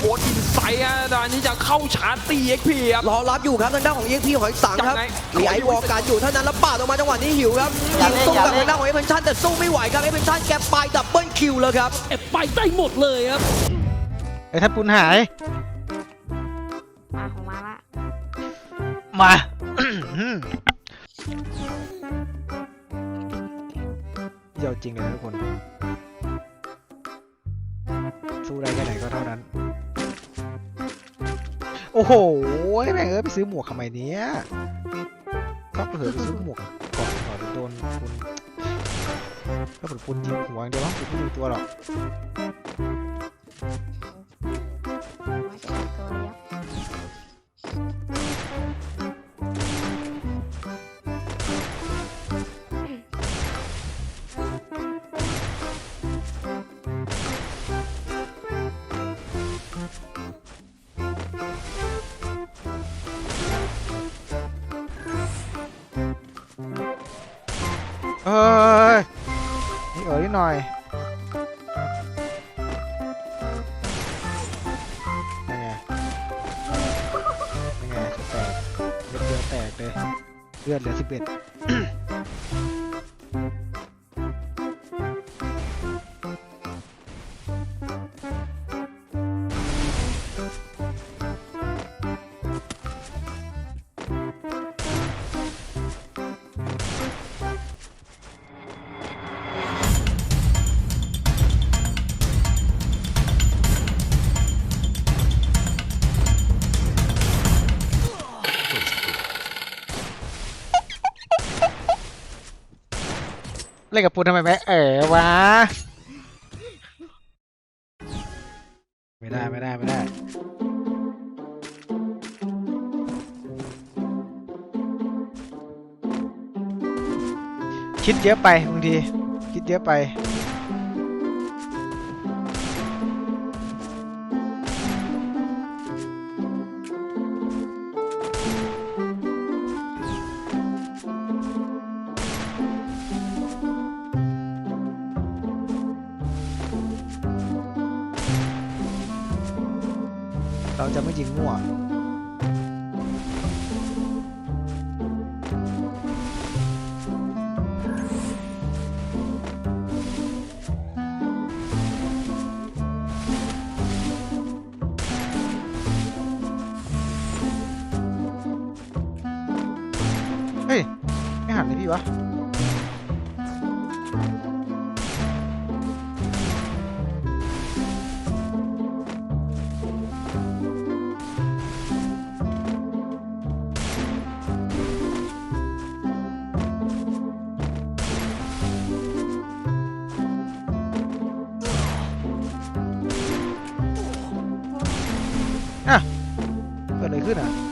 โบนอินไซด์อะตอนนี้จะเข้าชาร์จตีเอ็กพีครับ รอรับอยู่ครับทางด้านของเอ็กพีหอยสังครับยังไง มีไอวอลการอยู่เท่านั้นแล้วปาดออกมาจังหวะนี้หิวครับยิงสู้กับทางด้านของเอเพนชันแต่สู้ไม่ไหวครับเอเพนชันแกไปดับเบิลคิวแล้วครับ เอฟไปได้หมดเลยครับ ไอ้ท่านปุนหาย มาของมาละ มาเยี่ยวจริงเลยนะทุกคน นั้น โอ้โหแม่งเอ้ยไปซื้อหมวกทำไมเนี้ยก็เผื่อไปซื้อหมวกก่อนก่อนโดนปุนก็ผลปุนยิงหัวเดียวมั้งปุนไม่ดูตัวหรอก เอ้ยนี่เอ๋ยนิดหน่อยยังไงยังไงจะแตกเลือดเดียวแตกเลยเลือดเหลือสิบเอ็ด เล่นกับปูนทำไมแม่เอ๋วะ ไม่ได้ไม่ได้ไม่ได้ คิดเยอะไปบางที คิดเยอะไป เราจะไม่ยิงมั่วเฮ้ย ไม่หันเลยพี่วะอะ ขึ้นอะ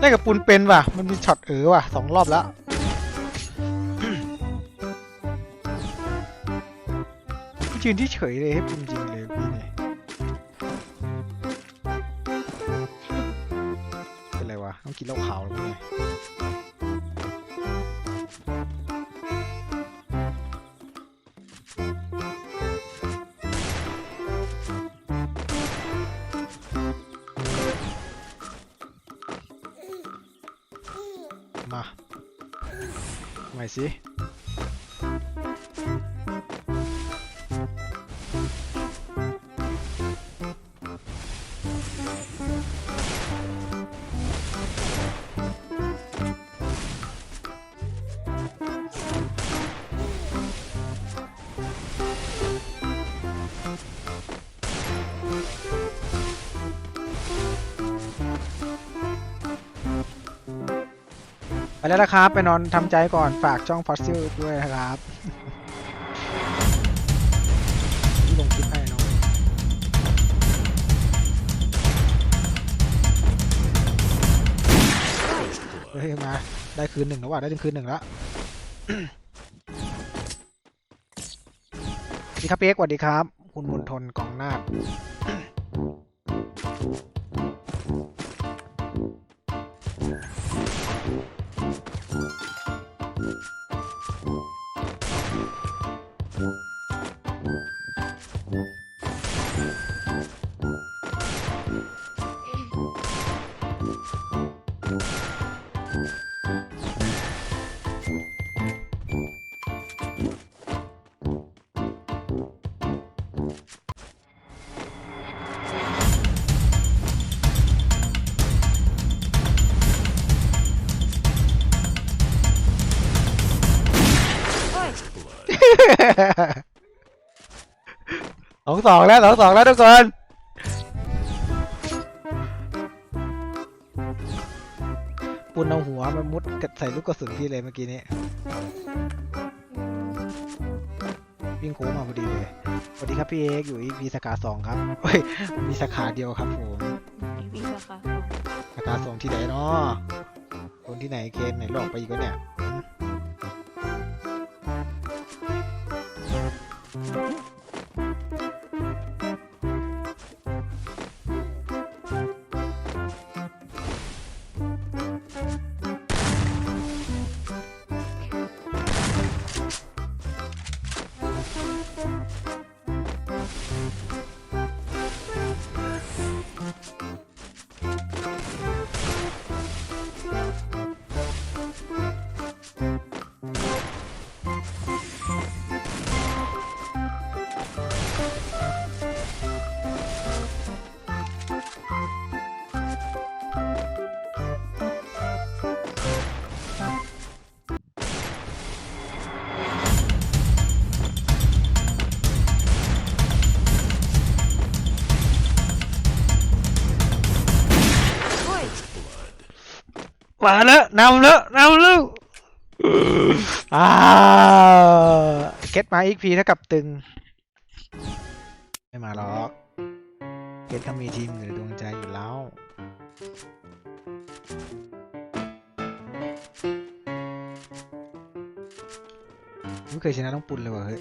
ได้กับปูนเป็นว่ะ มันมีช็อตเออว่ะสองรอบแล้ว ยืนที่เฉยเลยให้ปูนจริงเลยพี่เนี่ยเป็นไรวะต้องกินเหล้าขาวแล้ว ใหม่สิ ไปแล้วนะครับ ไปนอนทำใจก่อนฝากช่องฟอสซิลด้วยนะครับลงคลิปให้นองเฮ้ยมา ได้คืนหนึ่งแล้วว่าได้คืนหนึ่งแล้วดีครับเอ็กสวัสดีครับ คุณมนทนกองนาด สองสองแล้วสองสองแล้วทุกคนปุนเอาหัวมามุดกัดใส่ลูกกระสุนพี่เลยเมื่อกี้นี้วิ่งโค้งมาพอดีเลยสวัสดีครับพี่เอกอยู่อีพีสาขาสองครับเฮ้ยมีสาขาเดียวครับผมมีราคาสาขาสองที่ไหนเนาะคนที่ไหนเกณฑ์ไหนหลอกไปอีกวะเนี่ย Mm-hmm. มาแล้วนำแล้วนำแล้วอ่าเก็ตมาอีกพีเท่ากับตึง ไม่มาหรอกเก็ตเขามีทีมอยู่ในดวงใจอยู่แล้วไม่เคยชนะต้องปุนเลยว่ะเฮ้ย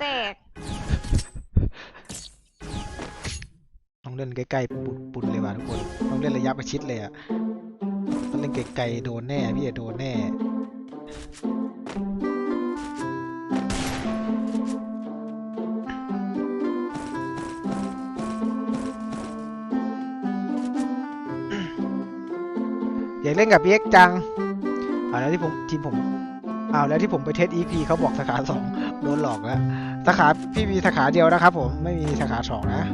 แตกต้องเล่นใกล้ๆปุ่นปุ่นเลยว่ะทุกคน ต้องเล่นระยะประชิดเลยอะต้องเล่นไกลๆโดนแน่พี่อะโดนแน่อยากเล่นกับพี่เอ็กซ์จังเอาแล้วที่ผมทีมผมเอาแล้วที่ผมไปเทส EP เขาบอกสาขาสองโดนหลอกแล้วสาขาพี่มีสาขาเดียวนะครับผมไม่มีสาขาสองนะ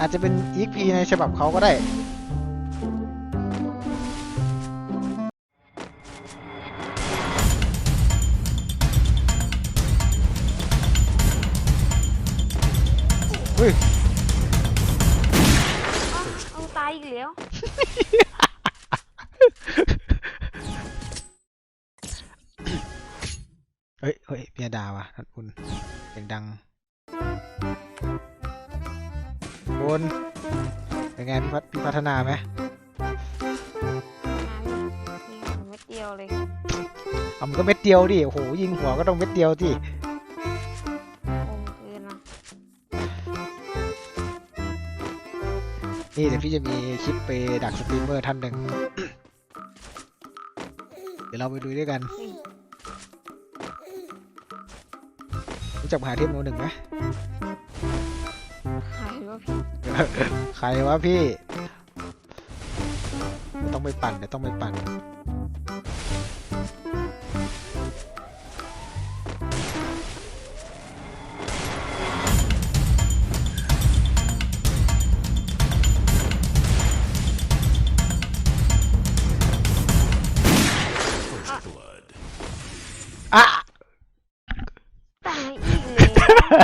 อาจจะเป็น EP ในฉบับเขาก็ได้เฮ้ยเอ้าเอาตายอีกแล้ว ฮ้ยเฮ้ยเมียดาว่ะท่านคุณเสียงดังคุณเป็นไงพี่พัฒพี่พัฒนาไหมหาอยู่ยิงเม็ดเดียวเลยเอามันก็เม็ดเดียวดิโอ้โหยิงหัวก็ต้องเม็ดเดียวดิคมเกินนะนี่เดี๋ยวพี่จะมีคลิปไปดักสตรีมเมอร์ท่านหนึ่ง เดี๋ยวเราไปดูด้วยกัน รู้จักมหาเทพโนหนึ่งไหมหายว่าพี่ใครวะพี่ไปปั่นเดี๋ยวต้องไปปั่น เอ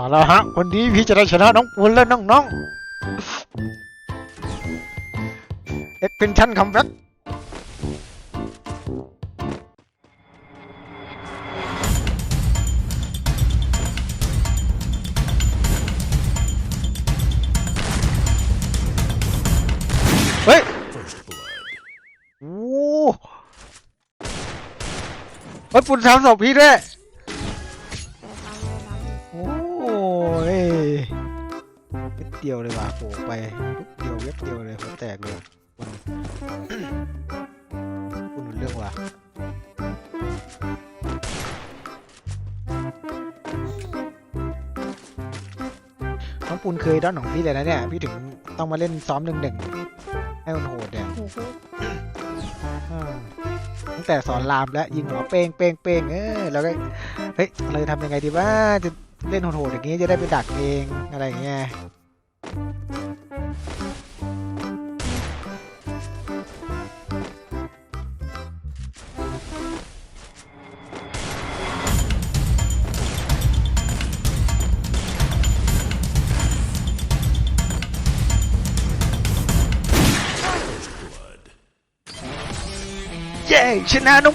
าละฮะ วันนี้พี่จะได้ชนะน้องปุนและน้องๆเอ็กเพนชั่นคัมแบ็ก เฮ้ยโอ้โหเฮ้ยปุ่นทำศพพี่ด้วยแต่ทำไม่ทำโอ้ยเว็บเดียวเลยว่ะโผล่ไปเว็บเดียวเว็บเดียวเลยหัวแตกเลยคุณคุณเรื่องว่ะน้องปูนเคยด้อนของพี่เลยนะเนี่ย พี่ถึงต้องมาเล่นซ้อมหนึ่งหนึ่ง ให้มันโหดเนี่ยโอ้โหอ่าตั้งแต่สอนรามแล้วยิงหัวเป้งเป้งเป้งเออแล้วก็เฮ้ยเราจะทำยังไงดีว่าจะเล่นโหดๆอย่างนี้จะได้ไปดักเองอะไรอย่างเงี้ย เย้ชนะน้